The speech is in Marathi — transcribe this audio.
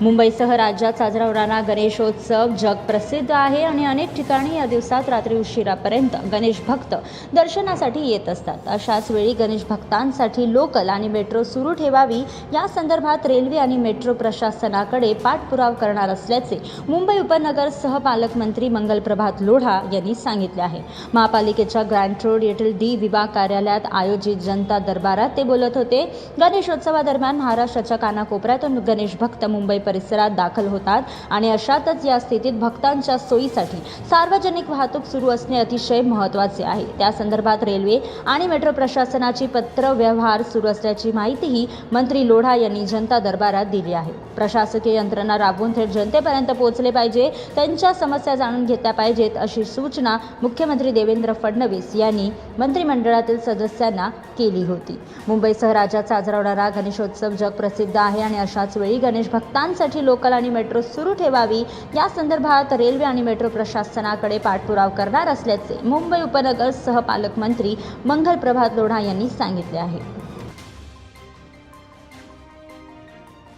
मुंबईसह राज्यात साजरा होणारा गणेशोत्सव जग प्रसिद्ध आहे आणि अनेक ठिकाणी या दिवसात रात्री उशिरापर्यंत गणेश भक्त दर्शनासाठी येत असतात. अशाच वेळी गणेश भक्तांसाठी लोकल आणि मेट्रो सुरू ठेवावी. या संदर्भात रेल्वे आणि मेट्रो प्रशासनाकडे पाठपुरावा करणार असल्याचे मुंबई उपनगर सहपालकमंत्री मंगल प्रभात लोढा यांनी सांगितले आहे. महापालिकेच्या ग्रँट रोड येथील डी विभाग कार्यालयात आयोजित जनता दरबारात ते बोलत होते. गणेशोत्सवादरम्यान महाराष्ट्राच्या कानाकोपऱ्यातून गणेश भक्त मुंबई परिसरात दाखल होतात आणि अशातच या स्थितीत भक्तांच्या सोयीसाठी सार्वजनिक वाहतूक सुरू असणे अतिशय महत्त्वाचे आहे. त्या संदर्भात रेल्वे आणि मेट्रो प्रशासनाची पत्र व्यवहार सुरू असल्याची माहितीही मंत्री लोढा यांनी जनता दरबारात दिली आहे. प्रशासकीय यंत्रणा राबवून थेट जनतेपर्यंत पोहोचले पाहिजे त्यांच्या समस्या जाणून घेतल्या पाहिजेत अशी सूचना मुख्यमंत्री देवेंद्र फडणवीस यांनी मंत्रिमंडळातील सदस्यांना केली होती. मुंबईसह राज्यात साजरा होणारा गणेशोत्सव जग प्रसिद्ध आहे आणि अशाच वेळी गणेश भक्तांसाठी लोकल आणि मेट्रो सुरू ठेवावी. या संदर्भात रेल्वे आणि मेट्रो प्रशासनाकडे पाठपुराव करणार असल्याचे मुंबई उपनगर सहपालकमंत्री मंगल प्रभात लोढा यांनी सांगितले आहे.